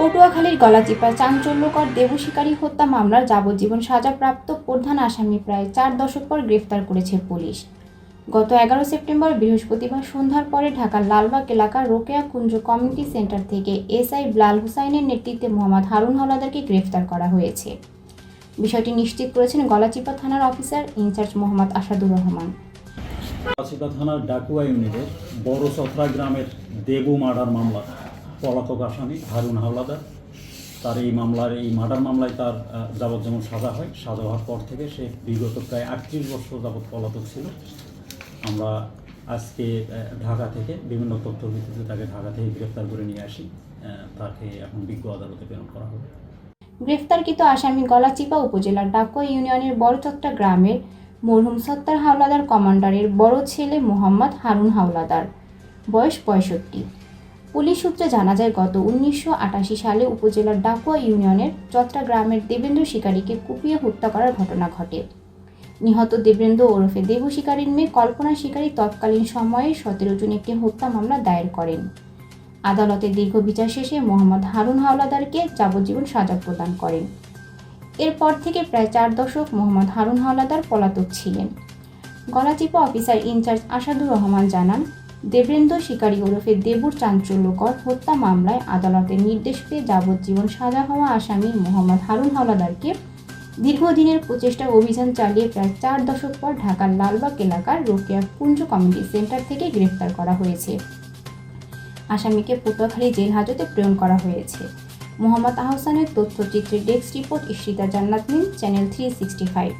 পটুয়াখালীর গলাচিপা চাঞ্চল্যকর দেবু শিকারী হত্যা মামলার যাবজ্জীবন সাজাপ্রাপ্ত প্রধান আসামি প্রায় চার দশক পর গ্রেফতার করেছে পুলিশ। গত এগারো সেপ্টেম্বর বৃহস্পতিবার সন্ধ্যার পরে ঢাকার লালবাগ এলাকার রোকেয়া কুঞ্জ কমিউনিটি সেন্টার থেকে এসআই বিলাল হুসাইনের নেতৃত্বে মোহাম্মদ হারুন হাওলাদারকে গ্রেফতার করা হয়েছে। বিষয়টি নিশ্চিত করেছেন গলাচিপা থানার officer in charge Mohammad Asadur Rahman. থানার ডাকুয়া ইউনিটের বড় চত্রা গ্রামের দেবু মার্ডার মামলা। পলাতক আসামি হারুন হাওলাদার। তার এই মামলার, এই মার্ডার মামলায় তার যাবজ্জীবন সাজা হয়। সাজা হওয়ার পর থেকে সে বিগত প্রায় আটত্রিশ বছর যাবৎ পলাতক ছিল। আমরা আজকে ঢাকা থেকে বিভিন্ন তথ্য ভিত্তিতে তাকে ঢাকা থেকে গ্রেফতার করে নিয়ে আসি। তাকে এখন বিজ্ঞ আদালতে প্রেরণ করা হবে। গ্রেফতারকৃত আসামি গলাচিপা উপজেলার ডাকুয়া ইউনিয়নের বড়চত্রা গ্রামের মরহুম সত্তার হাওলাদার কমান্ডারের বড় ছেলে মোহাম্মদ হারুন হাওলাদার। বয়স পঁয়ষট্টি। পুলিশ সূত্রে জানা যায়, গত উনিশশো আটাশি সালে উপজেলার ডাকুয়া ইউনিয়নের চত্রা গ্রামের দেবেন্দ্র শিকারীকে কুপিয়ে হত্যা করার ঘটনা ঘটে। নিহত দেবেন্দ্র ওরফে দেবু শিকারীর মেয়ে কল্পনা শিকারী তৎকালীন সময়ে সতেরো জন একটি হত্যা মামলা দায়ের করেন। আদালতে দীর্ঘ বিচার শেষে মোহাম্মদ হারুন হাওলাদারকে যাবজ্জীবন সাজা প্রদান করেন। এরপর থেকে প্রায় চার দশক মোহাম্মদ হারুন হাওলাদার পলাতক ছিলেন। Galachipa officer in charge Asadur Rahman জানান দেবেন্দ্র শিকারী ওরফে দেবুর চাঞ্চল্যকর হত্যা মামলায় আদালতের নির্দেশ পেয়ে যাবজ্জীবন সাজা হওয়া আসামি মোহাম্মদ হারুন হাওলাদারকে দীর্ঘদিনের প্রচেষ্টা অভিযান চালিয়ে প্রায় চার দশক পর ঢাকার লালবাগ এলাকার রোকেয়া কুঞ্জ কমিউনিটি সেন্টার থেকে গ্রেফতার করা হয়েছে। আসামিকে পটুয়াখালী জেল হাজতে প্রেরণ করা হয়েছে। মোহাম্মদ আহসানের তথ্যচিত্রের desk report Ishrita Jannat Min channel three sixty five.